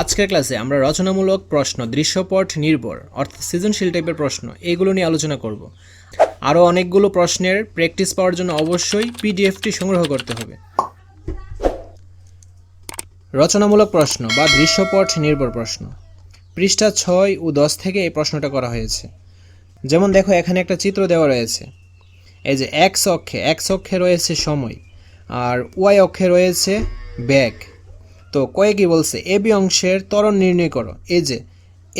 আজকের ক্লাসে আমরা রচনামূলক প্রশ্ন, দৃশ্যপট নির্ভর, অর্থাৎ সৃজনশীল টাইপের প্রশ্ন, এগুলো নিয়ে আলোচনা করব। আরও অনেকগুলো প্রশ্নের প্র্যাকটিস পাওয়ার জন্য অবশ্যই পিডিএফটি সংগ্রহ করতে হবে। রচনামূলক প্রশ্ন বা দৃশ্যপট নির্ভর প্রশ্ন। পৃষ্ঠা ছয় ও দশ থেকে এই প্রশ্নটা করা হয়েছে। যেমন দেখো, এখানে একটা চিত্র দেওয়া রয়েছে। এই যে এক্স অক্ষে এক্স অক্ষে রয়েছে সময়, আর ওয়াই অক্ষে রয়েছে ব্যাগ তো কয়ে কি বলছে, এ বি অংশের ত্বরণ নির্ণয় করো। এই যে,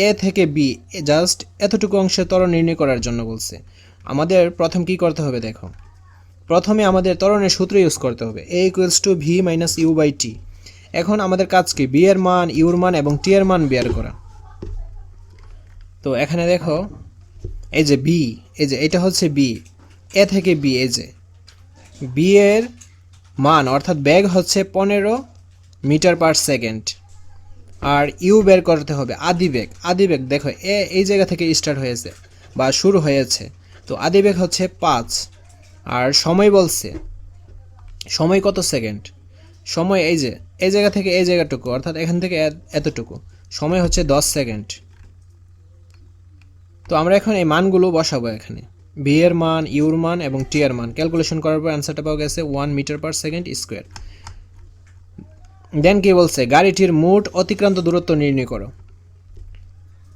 এ থেকে বি জাস্ট এতটুকু অংশের ত্বরণ নির্ণয় করার জন্য বলছে। আমাদের প্রথম কি করতে হবে দেখো? প্রথমে আমাদের ত্বরণের সূত্র ইউজ করতে হবে a equals to v minus u by t এখন আমাদের কাজ কি? বি এর মান ইউর মান এবং টি এর মান বের করা। তো এখানে দেখো, এই যে বি এই যে, এটা হচ্ছে বি এ থেকে বি এই যে। বি এর মান অর্থাৎ ব্যাগ হচ্ছে পনেরো মিটার পার সেকেন্ড। আর ইউ বের করতে হবে আদি বেগ। আদি বেগ দেখো, এ, এই জায়গা থেকে স্টার্ট হয়েছে বা শুরু হয়েছে। তো আদি বেগ হচ্ছে পাঁচ। আর সময় বলছে, সময় কত সেকেন্ড? সময় এই যে, এই জায়গা থেকে এই জায়গাটুকু, অর্থাৎ এখান থেকে এতটুকু। সময় হচ্ছে দশ সেকেন্ড। তো আমরা এখন এই মানগুলো বসাবো এখানে। বি মান ইউর মান এবং টি এর মান। ক্যালকুলেশন করার পর অ্যান্সারটা পাওয়া গেছে one metre per second square then কি বলছে, গাড়িটির মোট অতিক্রান্ত দূরত্ব নির্ণয় করো।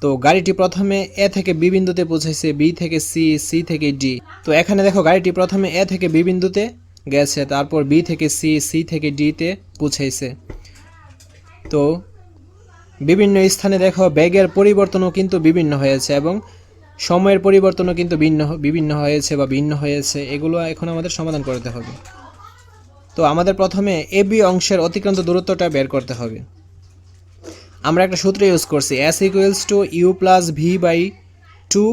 তো গাড়িটি প্রথমে এ থেকে বি বিন্দুতে পৌঁছেছে বি থেকে সি সি থেকে ডি। তো এখানে দেখো গাড়িটি প্রথমে এ থেকে বি বিন্দুতে গেছে, তারপর বি থেকে সি সি থেকে ডিতে পৌঁছেছে তো বিভিন্ন স্থানে দেখো ব্যাগের পরিবর্তনও কিন্তু বিভিন্ন হয়েছে এবং সময়ের পরিবর্তনও কিন্তু ভিন্ন, বিভিন্ন হয়েছে বা ভিন্ন হয়েছে, এগুলো এখন আমাদের সমাধান করতে হবে। তো আমাদের প্রথমে এ বি অংশের অতিক্রান্ত দূরত্বটা বের করতে হবে। আমরা একটা সূত্র ইউজ করছি s equals to u plus v by two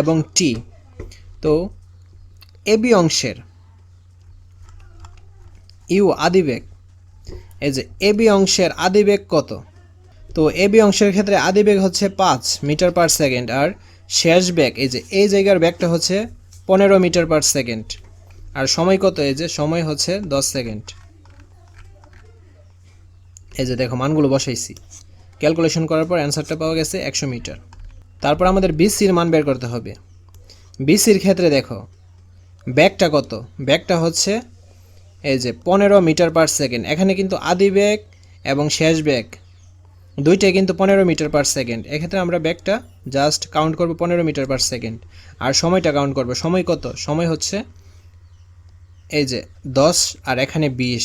এবং টি তো এ বি অংশের ইউ আদিবেগ, এই যে এ বি অংশের আদিবেগ কত? তো এ বি অংশের ক্ষেত্রে আদিবেগ হচ্ছে পাঁচ মিটার পার সেকেন্ড আর শেষ বেগ, এই যে এই জায়গার বেগটা হচ্ছে পনেরো মিটার পার সেকেন্ড। আর সময় কত? এই যে সময় হচ্ছে দশ সেকেন্ড। এই যে দেখো, মানগুলো বসাইছি। ক্যালকুলেশন করার পর অ্যান্সারটা পাওয়া গেছে একশো মিটার। তারপর আমাদের বিসির মান বের করতে হবে। বিসির ক্ষেত্রে দেখো, ব্যাগটা কত? ব্যাগটা হচ্ছে এই যে পনেরো মিটার পার সেকেন্ড। এখানে কিন্তু আদি ব্যাগ এবং শেষ ব্যাগ, দুইটাই কিন্তু পনেরো মিটার পার সেকেন্ড। এক্ষেত্রে আমরা ব্যাগটা জাস্ট কাউন্ট করব পনেরো মিটার পার সেকেন্ড। আর সময়টা কাউন্ট করব। সময় কত? সময় হচ্ছে এই যে দশ আর এখানে বিশ।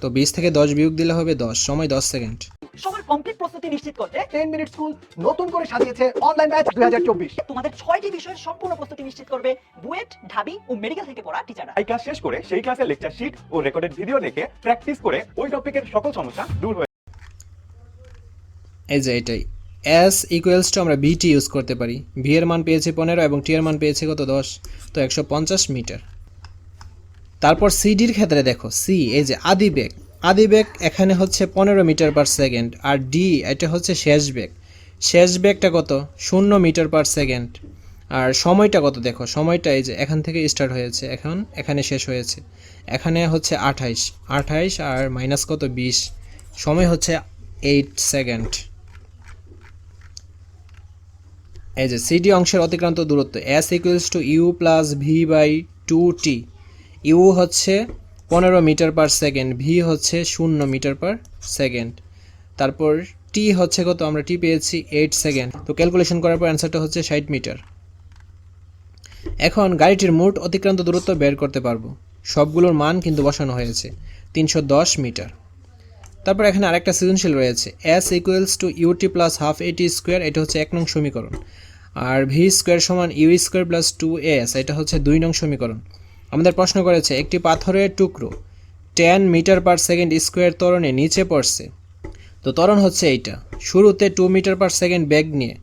তো বিশ থেকে দশ বিয়োগ দিলে হবে দশ সময় দশ সেকেন্ড। সবার কমপ্লিট প্রস্তুতি নিশ্চিত করতে টেন মিনিট স্কুল নতুন করে সাজিয়েছে অনলাইন ব্যাচ দুই হাজার চব্বিশ। তোমাদের ছয়টি বিষয়ের সম্পূর্ণ প্রস্তুতি নিশ্চিত করবে বুয়েট ঢাবি ও মেডিকেল থেকে পড়া টিচাররা এই ক্লাস শেষ করে সেই ক্লাসের লেকচার শিট ও রেকর্ডেড ভিডিও দেখে প্র্যাকটিস করে ওই টপিকের সকল সমস্যা দূর হয়ে এই যে এটাই। এস ইকুয়ালস টু আমরা বিটি ইউজ করতে পারি। ভি এর মান পেয়েছি পনেরো এবং টি এর মান পেয়েছি কত দশ? তো একশো পঞ্চাশ মিটার। তারপর সিডির ক্ষেত্রে দেখো সি এই যে আদি বেগ। আদি বেগ এখানে হচ্ছে পনেরো মিটার পার সেকেন্ড আর ডি এটা হচ্ছে শেষ বেগ। শেষ বেগটা কত? শূন্য মিটার পার সেকেন্ড আর সময়টা কত দেখো? সময়টা এই যে এখান থেকে স্টার্ট হয়েছে, এখন এখানে শেষ হয়েছে। এখানে হচ্ছে আঠাইশ। আঠাইশ আর মাইনাস কত? বিশ। সময় হচ্ছে এইট সেকেন্ড এই যে সিডি অংশের অতিক্রান্ত দূরত্ব s equals to u plus v by two t u হচ্ছে পনেরো মিটার পার সেকেন্ড ভি হচ্ছে শূন্য মিটার পার সেকেন্ড। তারপর টি হচ্ছে কত? আমরা টি পেয়েছি এইট সেকেন্ড। তো ক্যালকুলেশন করার পর অ্যান্সারটা হচ্ছে ষাট মিটার। এখন গাড়িটির মোট অতিক্রান্ত দূরত্ব বের করতে পারব। সবগুলোর মান কিন্তু বসানো হয়েছে, তিনশো দশ মিটার। তারপর এখানে আরেকটা সৃজনশীল রয়েছে s equals to u t plus half a t square এটা হচ্ছে এক নং সমীকরণ। আর ভি স্কোয়ার সমান u square plus two s এটা হচ্ছে দুই নং সমীকরণ। আমাদের প্রশ্ন করেছে, একটি পাথরের টুকরো ten metre per second square তরণে নিচে পড়ছে। তো ত্বরণ হচ্ছে এইটা। শুরুতে টু মিটার পার সেকেন্ড বেগ নিয়ে।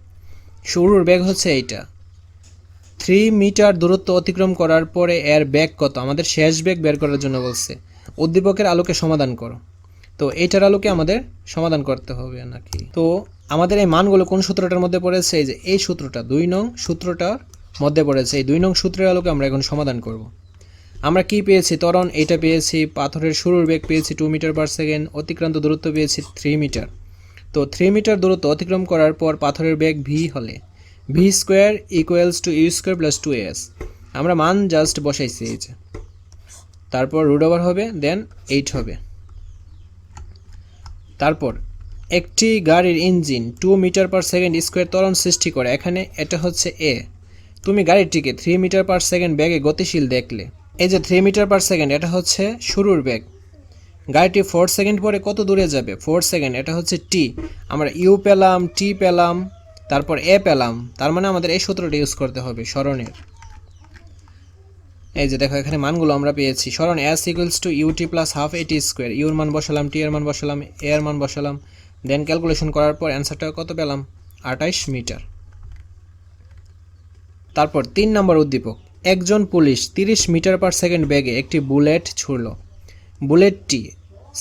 শুরুর বেগ হচ্ছে এইটা। থ্রি মিটার দূরত্ব অতিক্রম করার পরে এর ব্যাগ কত? আমাদের শেষ ব্যাগ বের করার জন্য বলছে, উদ্দীপকের আলোকে সমাধান করো। তো এইটার আলোকে আমাদের সমাধান করতে হবে নাকি? তো আমাদের এই মানগুলো কোন সূত্রটার মধ্যে পড়েছে? এই যে এই সূত্রটা, দুই নং সূত্রটার মধ্যে পড়েছে। এই দুই নং সূত্রের আলোকে আমরা এখন সমাধান করব। আমরা কি পেয়েছি? ত্বরণ, এটা পেয়েছি। পাথরের শুরুর বেগ পেয়েছি টু মিটার পার সেকেন্ড অতিক্রান্ত দূরত্ব পেয়েছি থ্রি মিটার তো থ্রি মিটার দূরত্ব অতিক্রম করার পর পাথরের বেগ ভি হলে। V square equals to u square plus two s আমরা মান জাস্ট বসাইছি এই যে। তারপর রুট ওভার হবে দেন এইট হবে। তারপর একটি গাড়ির engine two metre per second square ত্বরণ সৃষ্টি করে। এখানে এটা হচ্ছে এ তুমি গাড়িটিকে থ্রি মিটার পার সেকেন্ড ব্যাগে গতিশীল দেখলে। এই যে থ্রি মিটার পার সেকেন্ড এটা হচ্ছে শুরুর বেগ। গাড়িটি ফোর সেকেন্ড পরে কত দূরে যাবে? ফোর সেকেন্ড এটা হচ্ছে টি আমরা ইউ পেলাম টি পেলাম, তারপর এ পেলাম। তার মানে আমাদের এই সূত্রটা ইউজ করতে হবে স্মরণের এই যে দেখো, এখানে মানগুলো আমরা পেয়েছি। স্মরণ s equals to u t plus half a t square your মান বসালাম টি এর মান বসালাম এ এর মান বসালাম। দেন ক্যালকুলেশন করার পর অ্যান্সারটা কত পেলাম? আঠাইশ মিটার তারপর তিন নম্বর উদ্দীপক। একজন পুলিশ তিরিশ মিটার পার সেকেন্ড বেগে একটি বুলেট ছুড়ল। বুলেটটি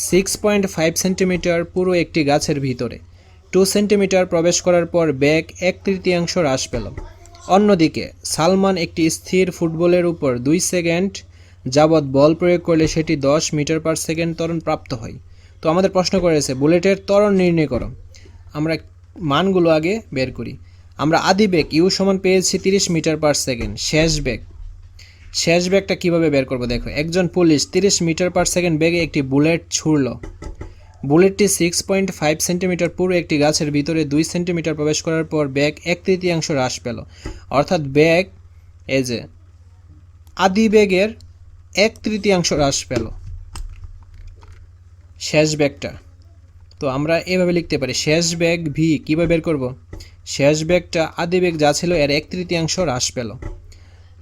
সিক্স পয়েন্ট ফাইভ সেন্টিমিটার পুরো একটি গাছের ভিতরে। টু সেন্টিমিটার প্রবেশ করার পর ব্যাগ এক তৃতীয়াংশ হ্রাস পেল। অন্যদিকে, সালমান একটি স্থির ফুটবলের উপর দুই সেকেন্ড যাবৎ বল প্রয়োগ করলে সেটি দশ মিটার পার সেকেন্ড ত্বরণ প্রাপ্ত হয়। তো আমাদের প্রশ্ন করেছে, বুলেটের ত্বরণ নির্ণয় করো। আমরা মানগুলো আগে বের করি। আমরা আদি বেগ ইউ সমান পেয়েছি তিরিশ মিটার পার সেকেন্ড, শেষ বেগ। শেষ ব্যাগটা কীভাবে বের করব দেখো। একজন পুলিশ তিরিশ মিটার পার সেকেন্ড বেগে একটি বুলেট ছুড়ল। বুলেটটি সিক্স পয়েন্ট ফাইভ সেন্টিমিটার পুরো একটি গাছের ভিতরে দুই সেন্টিমিটার প্রবেশ করার পর ব্যাগ এক তৃতীয়াংশ হ্রাস পেল। অর্থাৎ ব্যাগ যে, আদি বেগের এক তৃতীয়াংশ হ্রাস পেল। শেষ ব্যাগটা। তো আমরা এভাবে লিখতে পারি, শেষ ব্যাগ ভি কীভাবে বের করব? শেষ ব্যাগটা আদি বেগ যা ছিল এর এক তৃতীয়াংশ হ্রাস পেল।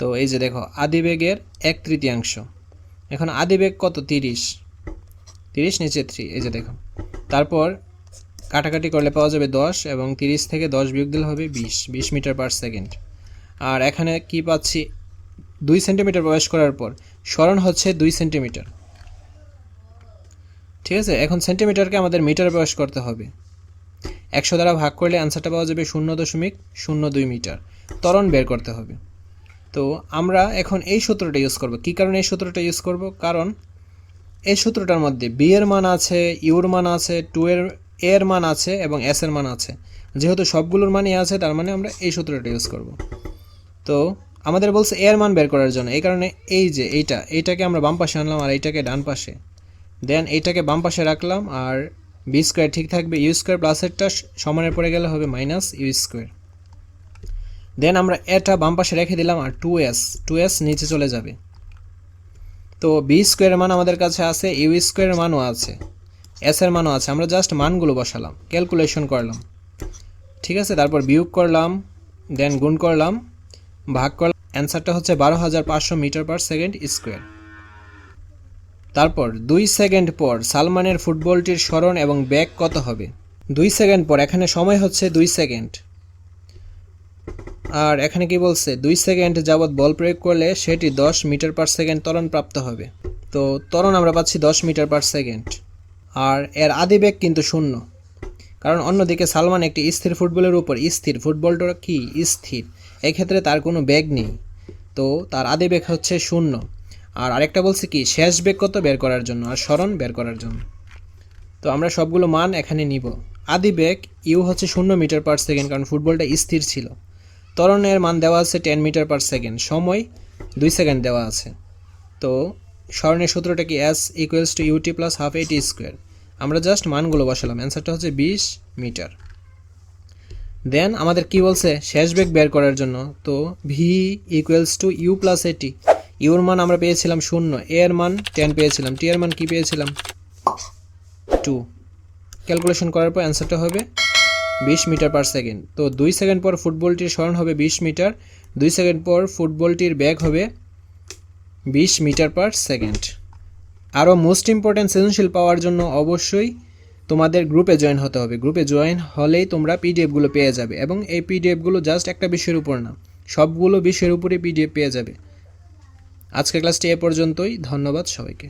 তো এই যে দেখো, আদিবেগের এক তৃতীয়াংশ। এখন আদিবেগ কত? তিরিশ। তিরিশ নিচে থ্রি, এই যে দেখো। তারপর কাটাকাটি করলে পাওয়া যাবে দশ এবং তিরিশ থেকে দশ বিয়োগ দিলে হবে বিশ বিশ মিটার পার সেকেন্ড। আর এখানে কি পাচ্ছি? দুই সেন্টিমিটার প্রবেশ করার পর স্মরণ হচ্ছে দুই সেন্টিমিটার। ঠিক আছে? এখন সেন্টিমিটারকে আমাদের মিটার প্রবেশ করতে হবে। একশো দ্বারা ভাগ করলে অ্যান্সারটা পাওয়া যাবে শূন্য দশমিক শূন্য দুই মিটার। ত্বরণ বের করতে হবে। তো আমরা এখন এই সূত্রটা ইউজ করব। কী কারণে এই সূত্রটা ইউজ করব? কারণ এই সূত্রটার মধ্যে বি এর মান আছে ইউর মান আছে টু এর এর মান আছে এবং এস এর মান আছে। যেহেতু সবগুলোর মানই আছে, তার মানে আমরা এই সূত্রটা ইউজ করব। তো আমাদের বলছে এর মান বের করার জন্য। এই কারণে এই যে এইটা, এইটাকে আমরা বাম পাশে আনলাম আর এইটাকে ডান পাশে। দেন এইটাকে বাম পাশে রাখলাম আর বি স্কোয়ার ঠিক থাকবে ইউ স্কোয়ার প্লাসেরটা সমানের পরে গেলে হবে মাইনাস ইউ স্কোয়ার দেন আমরা এটা বাম পাশে রেখে দিলাম আর টু এস টু এস নিচে চলে যাবে। তো বি স্কোয়ারের মান আমাদের কাছে আছে ইউ স্কোয়ারের মানও আছে এস এর মানও আছে। আমরা জাস্ট মানগুলো বসালাম ক্যালকুলেশন করলাম। ঠিক আছে, তারপর বিয়োগ করলাম দেন গুণ করলাম, ভাগ করলাম অ্যান্সারটা হচ্ছে বারো হাজার পাঁচশো মিটার পার সেকেন্ড স্কোয়ার। তারপর দুই সেকেন্ড পর সালমানের ফুটবলটির স্মরণ এবং ব্যাগ কত হবে? দুই সেকেন্ড পর, এখানে সময় হচ্ছে দুই সেকেন্ড। আর এখানে কি বলছে? দুই সেকেন্ড যাবৎ বল প্রয়োগ করলে সেটি দশ মিটার পার সেকেন্ড ত্বরণ প্রাপ্ত হবে। তো ত্বরণ আমরা পাচ্ছি দশ মিটার পার সেকেন্ড। আর এর আদি বেগ কিন্তু শূন্য। কারণ অন্যদিকে সালমান একটি স্থির ফুটবলের উপর স্থির। ফুটবলটা কি? স্থির। এক্ষেত্রে তার কোনো বেগ নেই। তো তার আদি বেগ হচ্ছে শূন্য। আর আরেকটা বলছে কি? শেষ বেগ কত বের করার জন্য? আর স্মরণ বের করার জন্য। তো আমরা সবগুলো মান এখানে নিব। আদি বেগ ইউ হচ্ছে শূন্য মিটার পার সেকেন্ড কারণ ফুটবলটা স্থির ছিল। ত্বরণের মান দেওয়া আছে টেন মিটার পার সেকেন্ড সময় দুই সেকেন্ড দেওয়া আছে। তো স্মরণের সূত্রটা কি s equals to u t plus half a t square আমরা জাস্ট মানগুলো বসালাম অ্যান্সারটা হচ্ছে বিশ মিটার দেন আমাদের কি বলছে? শেষ বেগ বের করার জন্য। তো v equals to u plus a t your মান আমরা পেয়েছিলাম শূন্য এর মান টেন পেয়েছিলাম টি এর মান কি পেয়েছিলাম? টু ক্যালকুলেশন করার পর অ্যান্সারটা হবে বিশ মিটার পার সেকেন্ড তো দুই সেকেন্ড পর ফুটবলটির স্মরণ হবে বিশ মিটার, দুই সেকেন্ড পর ফুটবলটির ব্যাগ হবে বিশ মিটার পার সেকেন্ড আরও মোস্ট ইম্পর্ট্যান্ট সৃজনশীল পাওয়ার জন্য অবশ্যই তোমাদের গ্রুপে জয়েন হতে হবে। গ্রুপে জয়েন হলেই তোমরা পিডিএফগুলো পেয়ে যাবে এবং এই পিডিএফগুলো জাস্ট একটা বিষয়ের উপর না, সবগুলো বিষয়ের উপরে পিডিএফ পেয়ে যাবে। আজকের ক্লাসটি এ পর্যন্তই, ধন্যবাদ সবাইকে।